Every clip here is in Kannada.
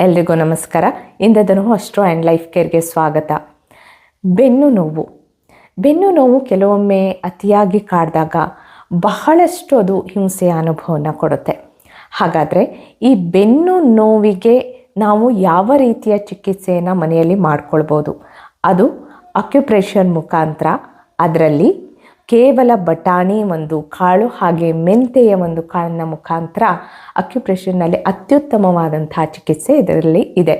ಎಲ್ರಿಗೂ ನಮಸ್ಕಾರ. ಇಂದದನು ಅಸ್ಟ್ರೋ ಆ್ಯಂಡ್ ಲೈಫ್ ಕೇರ್ಗೆ ಸ್ವಾಗತ. ಬೆನ್ನು ನೋವು. ಬೆನ್ನು ನೋವು ಕೆಲವೊಮ್ಮೆ ಅತಿಯಾಗಿ ಕಾಡಿದಾಗ ಬಹಳಷ್ಟು ಅದು ಹಿಂಸೆಯ ಅನುಭವನ ಕೊಡುತ್ತೆ. ಹಾಗಾದರೆ ಈ ಬೆನ್ನು ನೋವಿಗೆ ನಾವು ಯಾವ ರೀತಿಯ ಚಿಕಿತ್ಸೆಯನ್ನು ಮನೆಯಲ್ಲಿ ಮಾಡ್ಕೊಳ್ಬೋದು? ಅದು ಅಕ್ಯುಪ್ರೆಷರ್ ಮುಖಾಂತರ. ಅದರಲ್ಲಿ ಕೇವಲ ಬಟಾಣಿ ಒಂದು ಕಾಳು ಹಾಗೆ ಮೆಂತೆಯ ಒಂದು ಕಾಳಿನ ಮುಖಾಂತರ ಅಕ್ಯುಪ್ರೆಷರ್ನಲ್ಲಿ ಅತ್ಯುತ್ತಮವಾದಂತಹ ಚಿಕಿತ್ಸೆ ಇದರಲ್ಲಿ ಇದೆ.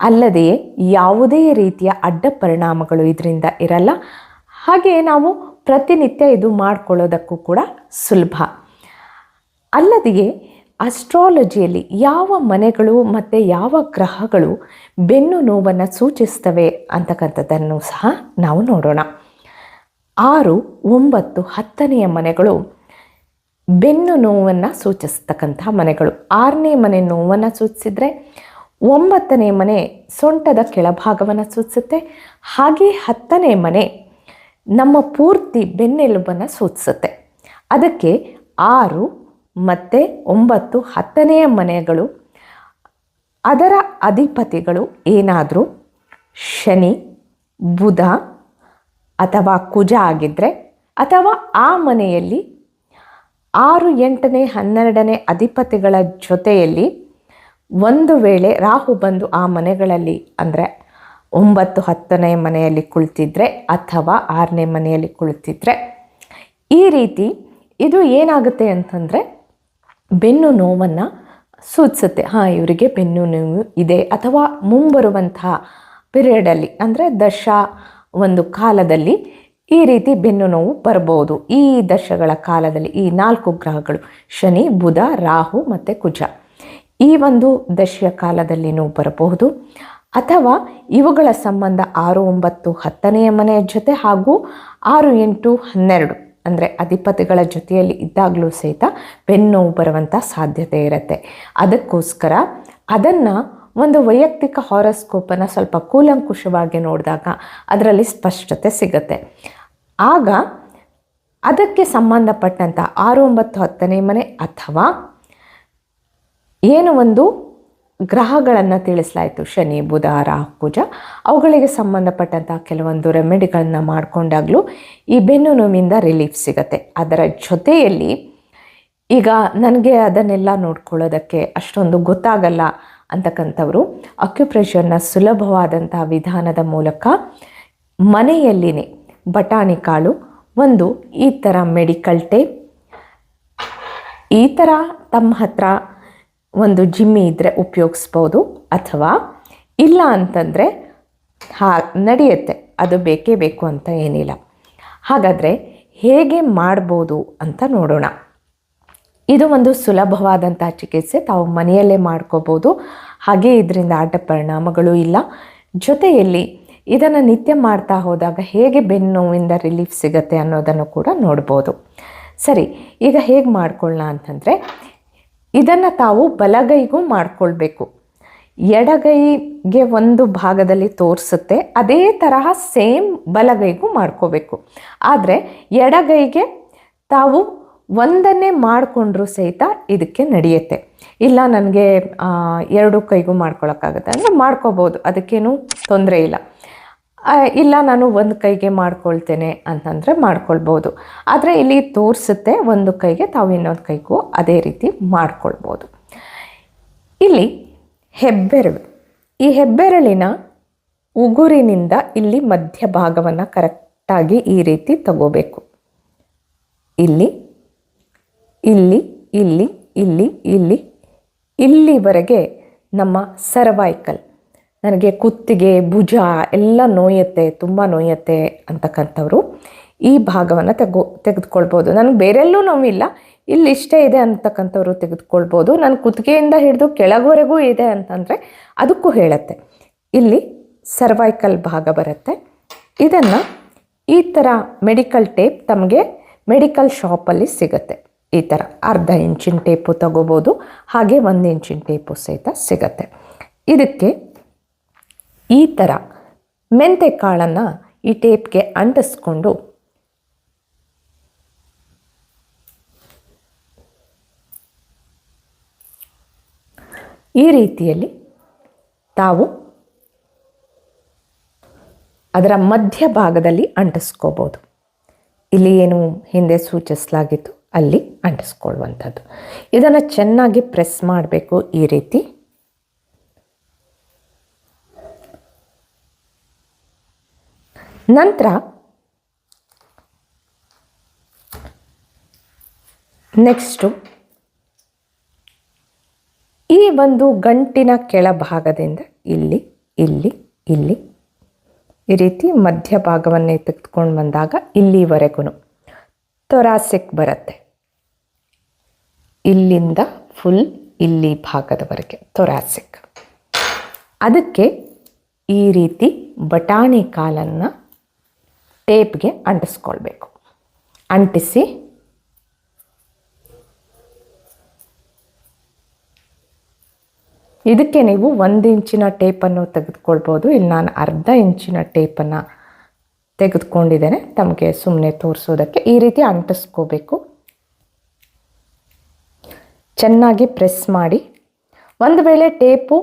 ಅಲ್ಲದೆಯೇ ಯಾವುದೇ ರೀತಿಯ ಅಡ್ಡ ಪರಿಣಾಮಗಳು ಇದರಿಂದ ಇರಲ್ಲ. ಹಾಗೆ ನಾವು ಪ್ರತಿನಿತ್ಯ ಇದು ಮಾಡ್ಕೊಳ್ಳೋದಕ್ಕೂ ಕೂಡ ಸುಲಭ. ಅಲ್ಲದೆಯೇ ಅಸ್ಟ್ರಾಲಜಿಯಲ್ಲಿ ಯಾವ ಮನೆಗಳು ಮತ್ತು ಯಾವ ಗ್ರಹಗಳು ಬೆನ್ನು ನೋವನ್ನು ಸೂಚಿಸ್ತವೆ ಅಂತಕ್ಕಂಥದ್ದನ್ನು ಸಹ ನಾವು ನೋಡೋಣ. ಆರು, ಒಂಬತ್ತು, ಹತ್ತನೆಯ ಮನೆಗಳು. ಬೆನ್ನು ನೋವನ್ನು ಸೂಚಿಸ್ತಕ್ಕಂತಹ ಮನೆಗಳು. ಆರನೇ ಮನೆ ನೋವನ್ನು ಸೂಚಿಸಿದರೆ, ಒಂಬತ್ತನೇ ಮನೆ ಸೊಂಟದ ಕೆಳಭಾಗವನ್ನು ಸೂಚಿಸುತ್ತೆ. ಹಾಗೆ ಹತ್ತನೇ ಮನೆ ನಮ್ಮ ಪೂರ್ತಿ ಬೆನ್ನೆಲುಬನ್ನು ಸೂಚಿಸುತ್ತೆ. ಅದಕ್ಕೆ ಆರು ಮತ್ತು ಒಂಬತ್ತು, ಹತ್ತನೆಯ ಮನೆಗಳು. ಅದರ ಅಧಿಪತಿಗಳು ಏನಾದರೂ? ಶನಿ, ಬುಧ ಅಥವಾ ಕುಜ ಆಗಿದ್ದರೆ ಅಥವಾ ಆ ಮನೆಯಲ್ಲಿ ಆರು, ಎಂಟನೇ, ಹನ್ನೆರಡನೇ ಅಧಿಪತಿಗಳ ಜೊತೆಯಲ್ಲಿ ಒಂದು ವೇಳೆ ರಾಹು ಬಂದು ಆ ಮನೆಗಳಲ್ಲಿ, ಅಂದರೆ ಒಂಬತ್ತು, ಹತ್ತನೇ ಮನೆಯಲ್ಲಿ ಕುಳಿತಿದ್ರೆ ಅಥವಾ ಆರನೇ ಮನೆಯಲ್ಲಿ ಕುಳಿತಿದ್ರೆ, ಈ ರೀತಿ ಇದು ಏನಾಗುತ್ತೆ ಅಂತಂದರೆ ಬೆನ್ನು ನೋವನ್ನು ಸೂಚಿಸುತ್ತೆ. ಹಾಂ, ಇವರಿಗೆ ಬೆನ್ನು ನೋವು ಇದೆ ಅಥವಾ ಮುಂಬರುವಂತಹ ಪಿರಿಯಡಲ್ಲಿ ಅಂದರೆ ದಶ ಒಂದು ಕಾಲದಲ್ಲಿ ಈ ರೀತಿ ಬೆನ್ನು ನೋವು ಬರಬಹುದು. ಈ ದಶಗಳ ಕಾಲದಲ್ಲಿ ಈ ನಾಲ್ಕು ಗ್ರಹಗಳು, ಶನಿ, ಬುಧ, ರಾಹು ಮತ್ತು ಕುಜ. ಈ ಒಂದು ದಶೆಯ ಕಾಲದಲ್ಲಿ ನೋವು ಬರಬಹುದು. ಅಥವಾ ಇವುಗಳ ಸಂಬಂಧ ಆರು, ಒಂಬತ್ತು, ಹತ್ತನೆಯ ಮನೆಯ ಜೊತೆ ಹಾಗೂ ಆರು, ಎಂಟು, ಹನ್ನೆರಡು ಅಂದರೆ ಅಧಿಪತಿಗಳ ಜೊತೆಯಲ್ಲಿ ಇದ್ದಾಗಲೂ ಸಹಿತ ನೋವು ಬರುವಂಥ ಸಾಧ್ಯತೆ ಇರುತ್ತೆ. ಅದಕ್ಕೋಸ್ಕರ ಅದನ್ನು ಒಂದು ವೈಯಕ್ತಿಕ ಹಾರೋಸ್ಕೋಪನ್ನು ಸ್ವಲ್ಪ ಕೂಲಂಕುಷವಾಗಿ ನೋಡಿದಾಗ ಅದರಲ್ಲಿ ಸ್ಪಷ್ಟತೆ ಸಿಗುತ್ತೆ. ಆಗ ಅದಕ್ಕೆ ಸಂಬಂಧಪಟ್ಟಂಥ ಆರು ಒಂಬತ್ತು ಹತ್ತನೇ ಮನೆ ಅಥವಾ ಏನು ಒಂದು ಗ್ರಹಗಳನ್ನು ತಿಳಿಸಲಾಯಿತು. ಶನಿ, ಬುಧ, ರಾಹು, ಕುಜ ಅವುಗಳಿಗೆ ಸಂಬಂಧಪಟ್ಟಂಥ ಕೆಲವೊಂದು ರೆಮಿಡಿಗಳನ್ನು ಮಾಡಿಕೊಂಡಾಗಲೂ ಈ ಬೆನ್ನು ನೋವಿಂದ ರಿಲೀಫ್ ಸಿಗುತ್ತೆ. ಅದರ ಜೊತೆಯಲ್ಲಿ ಈಗ ನನಗೆ ಅದನ್ನೆಲ್ಲ ನೋಡ್ಕೊಳ್ಳೋದಕ್ಕೆ ಅಷ್ಟೊಂದು ಗೊತ್ತಾಗಲ್ಲ. ಅಂತಕ್ಕಂಥವರು. ಅಕ್ಯುಪ್ರೆಷರ್ನ ಸುಲಭವಾದಂಥ ವಿಧಾನದ ಮೂಲಕ ಮನೆಯಲ್ಲಿನೇ ಬಟಾಣಿ ಕಾಳು, ಒಂದು ಈ ಥರ ಮೆಡಿಕಲ್ ಟೇಪ್ ಈ ಥರ ತಮ್ಮ ಹತ್ರ ಒಂದು ಜಿಮ್ಮಿ ಇದ್ದರೆ ಉಪಯೋಗಿಸ್ಬೋದು ಅಥವಾ ಇಲ್ಲ ಅಂತಂದರೆ ಹಾ, ನಡೆಯುತ್ತೆ, ಅದು ಬೇಕೇ ಬೇಕು ಅಂತ ಏನಿಲ್ಲ. ಹಾಗಾದರೆ ಹೇಗೆ ಮಾಡ್ಬೋದು ಅಂತ ನೋಡೋಣ. ಇದು ಒಂದು ಸುಲಭವಾದಂಥ ಚಿಕಿತ್ಸೆ. ತಾವು ಮನೆಯಲ್ಲೇ ಮಾಡ್ಕೋಬೋದು. ಹಾಗೆ ಇದರಿಂದ ಅಡ್ಡ ಪರಿಣಾಮಗಳು ಇಲ್ಲ. ಜೊತೆಯಲ್ಲಿ ಇದನ್ನು ನಿತ್ಯ ಮಾಡ್ತಾ ಹೋದಾಗ ಹೇಗೆ ಬೆನ್ನು ನೋವಿಂದ ರಿಲೀಫ್ ಸಿಗುತ್ತೆ ಅನ್ನೋದನ್ನು ಕೂಡ ನೋಡ್ಬೋದು. ಸರಿ, ಈಗ ಹೇಗೆ ಮಾಡ್ಕೊಳ್ಳೋಣ ಅಂತಂದರೆ, ಇದನ್ನು ತಾವು ಬಲಗೈಗೂ ಮಾಡ್ಕೊಳ್ಬೇಕು. ಎಡಗೈಗೆ ಒಂದು ಭಾಗದಲ್ಲಿ ತೋರಿಸುತ್ತೆ. ಅದೇ ತರಹ ಸೇಮ್ ಬಲಗೈಗೂ ಮಾಡ್ಕೋಬೇಕು. ಆದರೆ ಎಡಗೈಗೆ ತಾವು ಒಂದನ್ನೇ ಮಾಡಿಕೊಂಡ್ರೂ ಸಹಿತ ಇದಕ್ಕೆ ನಡೆಯುತ್ತೆ. ಇಲ್ಲ ನನಗೆ ಎರಡು ಕೈಗೂ ಮಾಡ್ಕೊಳಕ್ಕಾಗುತ್ತೆ. ಅಂದರೆ ಮಾಡ್ಕೋಬೋದು, ಅದಕ್ಕೇನು ತೊಂದರೆ ಇಲ್ಲ. ಇಲ್ಲ ನಾನು ಒಂದು ಕೈಗೆ ಮಾಡ್ಕೊಳ್ತೇನೆ ಅಂತಂದರೆ ಮಾಡ್ಕೊಳ್ಬೋದು. ಆದರೆ ಇಲ್ಲಿ ತೋರಿಸುತ್ತೆ ಒಂದು ಕೈಗೆ ತಾವು ಇನ್ನೊಂದು ಕೈಗೂ ಅದೇ ರೀತಿ ಮಾಡ್ಕೊಳ್ಬೋದು. ಇಲ್ಲಿ ಹೆಬ್ಬೆರಳು. ಈ ಹೆಬ್ಬೆರಳಿನ ಉಗುರಿನಿಂದ ಇಲ್ಲಿ ಮಧ್ಯಭಾಗವನ್ನು ಕರೆಕ್ಟಾಗಿ ಈ ರೀತಿ ತಗೋಬೇಕು. ಇಲ್ಲಿ ಇಲ್ಲಿ ಇಲ್ಲಿ ಇಲ್ಲಿ ಇಲ್ಲಿ, ಇಲ್ಲಿವರೆಗೆ ನಮ್ಮ ಸರ್ವೈಕಲ್. ನನಗೆ ಕುತ್ತಿಗೆ, ಭುಜ ಎಲ್ಲ ನೋಯುತ್ತೆ, ತುಂಬ ನೋಯುತ್ತೆ ಅಂತಕ್ಕಂಥವ್ರು. ಈ ಭಾಗವನ್ನು ತೆಗೋ, ತೆಗೆದುಕೊಳ್ಬೋದು. ನನಗೆ ಬೇರೆಲ್ಲೂ ನೋವಿಲ್ಲ. ಇಲ್ಲಿ ಇಷ್ಟೇ ಇದೆ ಅಂತಕ್ಕಂಥವ್ರು ತೆಗೆದುಕೊಳ್ಬೋದು. ನಾನು ಕುತ್ತಿಗೆಯಿಂದ ಹಿಡಿದು ಕೆಳಗವರೆಗೂ ಇದೆ ಅಂತಂದರೆ ಅದಕ್ಕೂ ಹೇಳುತ್ತೆ. ಇಲ್ಲಿ ಸರ್ವೈಕಲ್ ಭಾಗ ಬರುತ್ತೆ. ಇದನ್ನು ಈ ಥರ ಮೆಡಿಕಲ್ ಟೇಪ್ ತಮಗೆ ಮೆಡಿಕಲ್ ಶಾಪಲ್ಲಿ ಸಿಗುತ್ತೆ. ಈ ಥರ ಅರ್ಧ ಇಂಚಿನ ಟೇಪು ತಗೋಬೋದು, ಹಾಗೆ ಒಂದು ಇಂಚಿನ ಟೇಪು ಸಹಿತ ಸಿಗತ್ತೆ. ಇದಕ್ಕೆ ಈ ಥರ ಮೆಂತೆ ಕಾಳನ್ನು ಈ ಟೇಪ್ಗೆ ಅಂಟಿಸ್ಕೊಂಡು ಈ ರೀತಿಯಲ್ಲಿ ತಾವು ಅದರ ಮಧ್ಯಭಾಗದಲ್ಲಿ ಅಂಟಿಸ್ಕೋಬೋದು. ಇಲ್ಲಿ ಏನು ಹಿಂದೆ ಸೂಚಿಸಲಾಗಿತ್ತು? ಅಲ್ಲಿ ಅಂಟಿಸ್ಕೊಳ್ಳುವಂಥದ್ದು. ಇದನ್ನು ಚೆನ್ನಾಗಿ ಪ್ರೆಸ್ ಮಾಡಬೇಕು ಈ ರೀತಿ. ನಂತರ ನೆಕ್ಸ್ಟು ಈ ಒಂದು ಗಂಟಿನ ಕೆಳಭಾಗದಿಂದ ಇಲ್ಲಿ ಇಲ್ಲಿ ಇಲ್ಲಿ ಈ ರೀತಿ ಮಧ್ಯಭಾಗವನ್ನೇ ತೆಗೆದುಕೊಂಡು ಬಂದಾಗ ಇಲ್ಲಿವರೆಗೂ ತೊರಾಸಿಕ್ ಬರುತ್ತೆ. ಇಲ್ಲಿಂದ ಫುಲ್ ಇಲ್ಲಿ ಭಾಗದವರೆಗೆ ತೊರಾಸಿಕ್ ಅದಕ್ಕೆ ಈ ರೀತಿ ಬಟಾಣಿ ಕಾಲನ್ನು ಟೇಪ್ಗೆ ಅಂಟಿಸ್ಕೊಳ್ಬೇಕು. ಅಂಟಿಸಿ ಇದಕ್ಕೆ ನೀವು ಒಂದು ಇಂಚಿನ ಟೇಪನ್ನು ತೆಗೆದುಕೊಳ್ಬೋದು. ಇಲ್ಲಿ ನಾನು ಅರ್ಧ ಇಂಚಿನ ಟೇಪನ್ನು ತೆಗೆದುಕೊಂಡಿದ್ದೇನೆ. ತಮಗೆ ಸುಮ್ಮನೆ ತೋರಿಸೋದಕ್ಕೆ ಈ ರೀತಿ ಅಂಟಿಸ್ಕೋಬೇಕು. ಚೆನ್ನಾಗಿ ಪ್ರೆಸ್ ಮಾಡಿ ಒಂದು ವೇಳೆ ಟೇಪು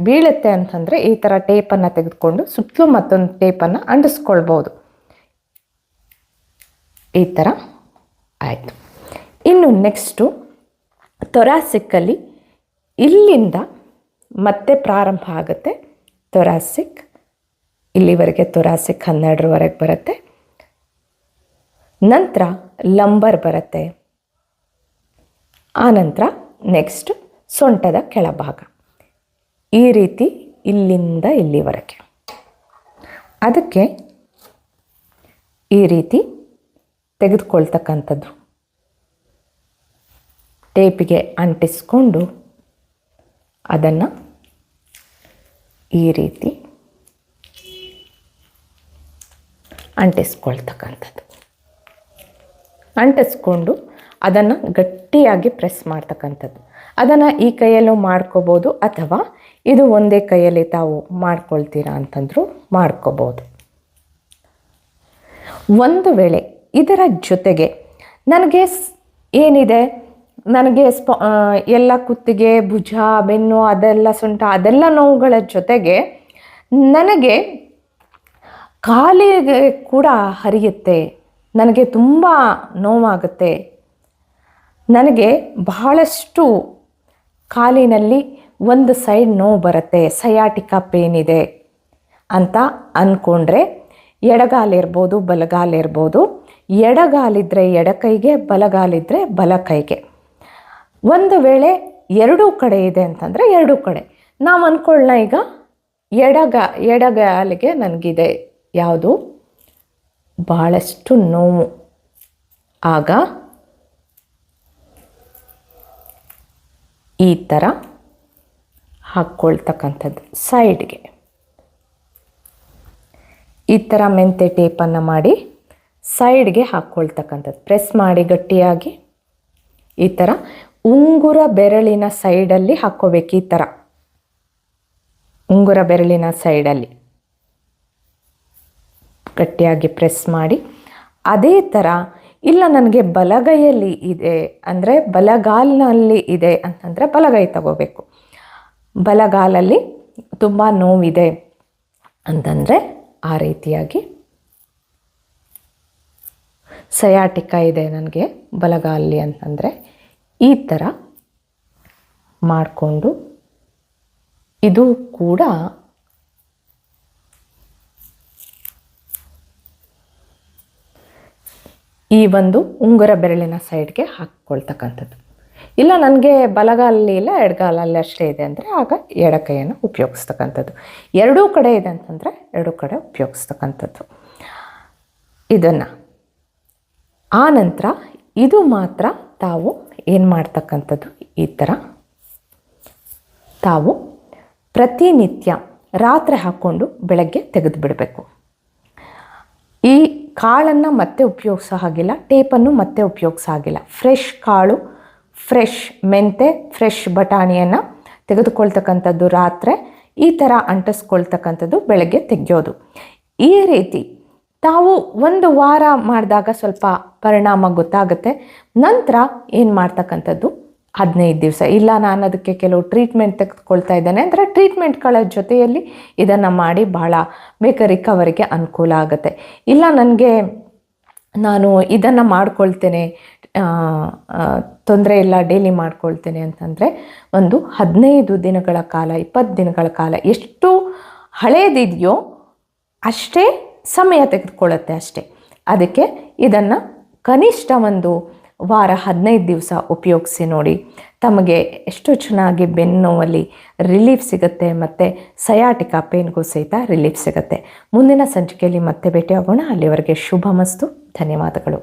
ಬೀಳುತ್ತೆ ಅಂತಂದರೆ ಈ ಥರ ಟೇಪನ್ನು ತೆಗೆದುಕೊಂಡು ಸುತ್ತಲೂ ಮತ್ತೊಂದು ಟೇಪನ್ನು ಅಂಟಿಸ್ಕೊಳ್ಬೋದು. ಈ ಥರ ಆಯಿತು. ಇನ್ನು ನೆಕ್ಸ್ಟು ತೊರಾಸಿಕ್ಕಲ್ಲಿ ಇಲ್ಲಿಂದ ಮತ್ತೆ ಪ್ರಾರಂಭ ಆಗುತ್ತೆ. ತೊರಾಸಿಕ್ ಇಲ್ಲಿವರೆಗೆ ತೊರಾಸಿಕ್ ಹನ್ನೆರಡರವರೆಗೆ ಬರುತ್ತೆ. ನಂತರ ಲಂಬರ್ ಬರುತ್ತೆ. ಆನಂತರ ನೆಕ್ಸ್ಟ್ ಸೊಂಟದ ಕೆಳಭಾಗ. ಈ ರೀತಿ ಇಲ್ಲಿಂದ ಇಲ್ಲಿವರೆಗೆ. ಅದಕ್ಕೆ ಈ ರೀತಿ ತೆಗೆದುಕೊಳ್ತಕ್ಕಂಥದ್ದು. ಟೇಪಿಗೆ ಅಂಟಿಸ್ಕೊಂಡು ಅದನ್ನು ಈ ರೀತಿ ಅಂಟಿಸ್ಕೊಳ್ತಕ್ಕಂಥದ್ದು. ಅಂಟಿಸ್ಕೊಂಡು ಅದನ್ನು ಗಟ್ಟಿಯಾಗಿ ಪ್ರೆಸ್ ಮಾಡ್ತಕ್ಕಂಥದ್ದು. ಅದನ್ನು ಈ ಕೈಯಲ್ಲೂ ಮಾಡ್ಕೋಬೋದು ಅಥವಾ ಇದು ಒಂದೇ ಕೈಯಲ್ಲಿ ತಾವು ಮಾಡ್ಕೊಳ್ತೀರಾ ಅಂತಂದರೂ ಮಾಡ್ಕೋಬೋದು. ಒಂದು ವೇಳೆ ಇದರ ಜೊತೆಗೆ ನನಗೆ ಏನಿದೆ? ನನಗೆ ಸ್ಪ ಎಲ್ಲ ಕುತ್ತಿಗೆ, ಭುಜ, ಬೆನ್ನು ಅದೆಲ್ಲ ಸೊಂಟ ಅದೆಲ್ಲ ನೋವುಗಳ ಜೊತೆಗೆ ನನಗೆ ಕಾಲಿಗೆ ಕೂಡ ಹರಿಯುತ್ತೆ. ನನಗೆ ತುಂಬ ನೋವಾಗುತ್ತೆ. ನನಗೆ ಬಹಳಷ್ಟು ಕಾಲಿನಲ್ಲಿ ಒಂದು ಸೈಡ್ ನೋವು ಬರುತ್ತೆ, ಸಯಾಟಿಕಾ ಪೇನ್ ಇದೆ ಅಂತ ಅಂದ್ಕೊಂಡ್ರೆ ಎಡಗಾಲಿರ್ಬೋದು ಬಲಗಾಲಿರ್ಬೋದು ಎಡಗಾಲಿದ್ರೆ ಎಡಕೈಗೆ ಬಲಗಾಲಿದ್ರೆ ಬಲಕೈಗೆ ಒಂದು ವೇಳೆ ಎರಡೂ ಕಡೆ ಇದೆ ಅಂತಂದರೆ ಎರಡೂ ಕಡೆ. ನಾವು ಅಂದ್ಕೊಳ್ಳೋಣ ಈಗ ಎಡಗ, ಎಡಗಾಲಿಗೆ ನನಗಿದೆ ಯಾವುದು? ಭಾಳಷ್ಟು ನೋವು. ಆಗ ಈ ಥರ ಹಾಕ್ಕೊಳ್ತಕ್ಕಂಥದ್ದು ಸೈಡ್ಗೆ. ಈ ಥರ ಮೆಂತೆ ಟೇಪನ್ನು ಮಾಡಿ ಸೈಡ್ಗೆ ಹಾಕ್ಕೊಳ್ತಕ್ಕಂಥದ್ದು ಪ್ರೆಸ್ ಮಾಡಿ ಗಟ್ಟಿಯಾಗಿ. ಈ ಥರ ಉಂಗುರ ಬೆರಳಿನ ಸೈಡಲ್ಲಿ ಹಾಕ್ಕೋಬೇಕು ಈ ಥರ ಉಂಗುರ ಬೆರಳಿನ ಸೈಡಲ್ಲಿ. ಗಟ್ಟಿಯಾಗಿ ಪ್ರೆಸ್ ಮಾಡಿ. ಅದೇ ಥರ ಇಲ್ಲ, ನನಗೆ ಬಲಗೈಯಲ್ಲಿ ಇದೆ ಅಂದರೆ ಬಲಗಾಲಿನಲ್ಲಿ ಇದೆ ಅಂತಂದರೆ ಬಲಗೈ ತಗೋಬೇಕು. ಬಲಗಾಲಲ್ಲಿ ತುಂಬ ನೋವಿದೆ ಅಂತಂದರೆ ಆ ರೀತಿಯಾಗಿ ಸಯಾಟಿಕ ಇದೆ ನನಗೆ ಬಲಗಾಲಿ ಅಂತಂದರೆ ಈ ಥರ ಮಾಡಿಕೊಂಡು ಇದು ಕೂಡ ಈ ಒಂದು ಉಂಗುರ ಬೆರಳಿನ ಸೈಡ್ಗೆ ಹಾಕ್ಕೊಳ್ತಕ್ಕಂಥದ್ದು. ಇಲ್ಲ, ನನಗೆ ಬಲಗಾಲಲ್ಲಿ ಇಲ್ಲ, ಎಡಗಾಲಲ್ಲಿ ಅಷ್ಟೇ ಇದೆ ಅಂದರೆ ಆಗ ಎಡಕೈಯನ್ನು ಉಪಯೋಗಿಸ್ತಕ್ಕಂಥದ್ದು. ಎರಡೂ ಕಡೆ ಇದೆ ಅಂತಂದರೆ ಎರಡೂ ಕಡೆ ಉಪಯೋಗಿಸ್ತಕ್ಕಂಥದ್ದು. ಇದನ್ನು ಆ ನಂತರ ಇದು ಮಾತ್ರ ತಾವು ಏನು ಮಾಡ್ತಕ್ಕಂಥದ್ದು? ಈ ಥರ ತಾವು ಪ್ರತಿನಿತ್ಯ ರಾತ್ರಿ ಹಾಕ್ಕೊಂಡು ಬೆಳಗ್ಗೆ ತೆಗೆದು ಬಿಡಬೇಕು ಈ ಕಾಳನ್ನು ಮತ್ತೆ ಉಪಯೋಗಿಸೋ ಹಾಗಿಲ್ಲ ಟೇಪನ್ನು ಮತ್ತೆ ಉಪಯೋಗಿಸೋ ಹಾಗಿಲ್ಲ ಫ್ರೆಶ್ ಕಾಳು, ಫ್ರೆಶ್ ಮೆಂತೆ, ಫ್ರೆಶ್ ಬಟಾಣಿಯನ್ನು ತೆಗೆದುಕೊಳ್ತಕ್ಕಂಥದ್ದು ರಾತ್ರಿ, ಈ ಥರ ಅಂಟಿಸ್ಕೊಳ್ತಕ್ಕಂಥದ್ದು ಬೆಳಗ್ಗೆ ತೆಗೆಯೋದು. ಈ ರೀತಿ ತಾವು ಒಂದು ವಾರ ಮಾಡಿದಾಗ ಸ್ವಲ್ಪ ಪರಿಣಾಮ ಗೊತ್ತಾಗುತ್ತೆ. ನಂತರ ಏನು ಮಾಡ್ತಕ್ಕಂಥದ್ದು ಹದಿನೈದು ದಿವಸ. ಇಲ್ಲ, ನಾನು ಅದಕ್ಕೆ ಕೆಲವು ಟ್ರೀಟ್ಮೆಂಟ್ ತೆಗೆದುಕೊಳ್ತಾ ಇದ್ದೇನೆ. ಅಂದರೆ ಟ್ರೀಟ್ಮೆಂಟ್ಗಳ ಜೊತೆಯಲ್ಲಿ ಇದನ್ನು ಮಾಡಿ ಭಾಳ ಬೇಗ ರಿಕವರಿಗೆ ಅನುಕೂಲ ಆಗುತ್ತೆ. ಇಲ್ಲ, ನನಗೆ ನಾನು ಇದನ್ನು ಮಾಡ್ಕೊಳ್ತೇನೆ ತೊಂದರೆ ಇಲ್ಲ ಡೈಲಿ ಮಾಡ್ಕೊಳ್ತೇನೆ ಅಂತಂದರೆ ಒಂದು ಹದಿನೈದು ದಿನಗಳ ಕಾಲ, ಇಪ್ಪತ್ತು ದಿನಗಳ ಕಾಲ ಎಷ್ಟು ಹಳೇದಿದೆಯೋ ಅಷ್ಟೇ ಸಮಯ ತೆಗೆದುಕೊಳ್ಳುತ್ತೆ ಅಷ್ಟೇ. ಅದಕ್ಕೆ ಇದನ್ನು ಕನಿಷ್ಠ ಒಂದು ವಾರ ಹದಿನೈದು ದಿವಸ ಉಪಯೋಗಿಸಿ ನೋಡಿ. ತಮಗೆ ಎಷ್ಟು ಚೆನ್ನಾಗಿ ಬೆನ್ನು ನೋವಲ್ಲಿ ರಿಲೀಫ್ ಸಿಗುತ್ತೆ ಮತ್ತು ಸಯಾಟಿಕಾ ಪೇನ್ಗೂ ಸಹಿತ ರಿಲೀಫ್ ಸಿಗುತ್ತೆ. ಮುಂದಿನ ಸಂಚಿಕೆಯಲ್ಲಿ ಮತ್ತೆ ಭೇಟಿಯಾಗೋಣ. ಅಲ್ಲಿವರೆಗೆ ಶುಭ ಮಸ್ತು. ಧನ್ಯವಾದಗಳು.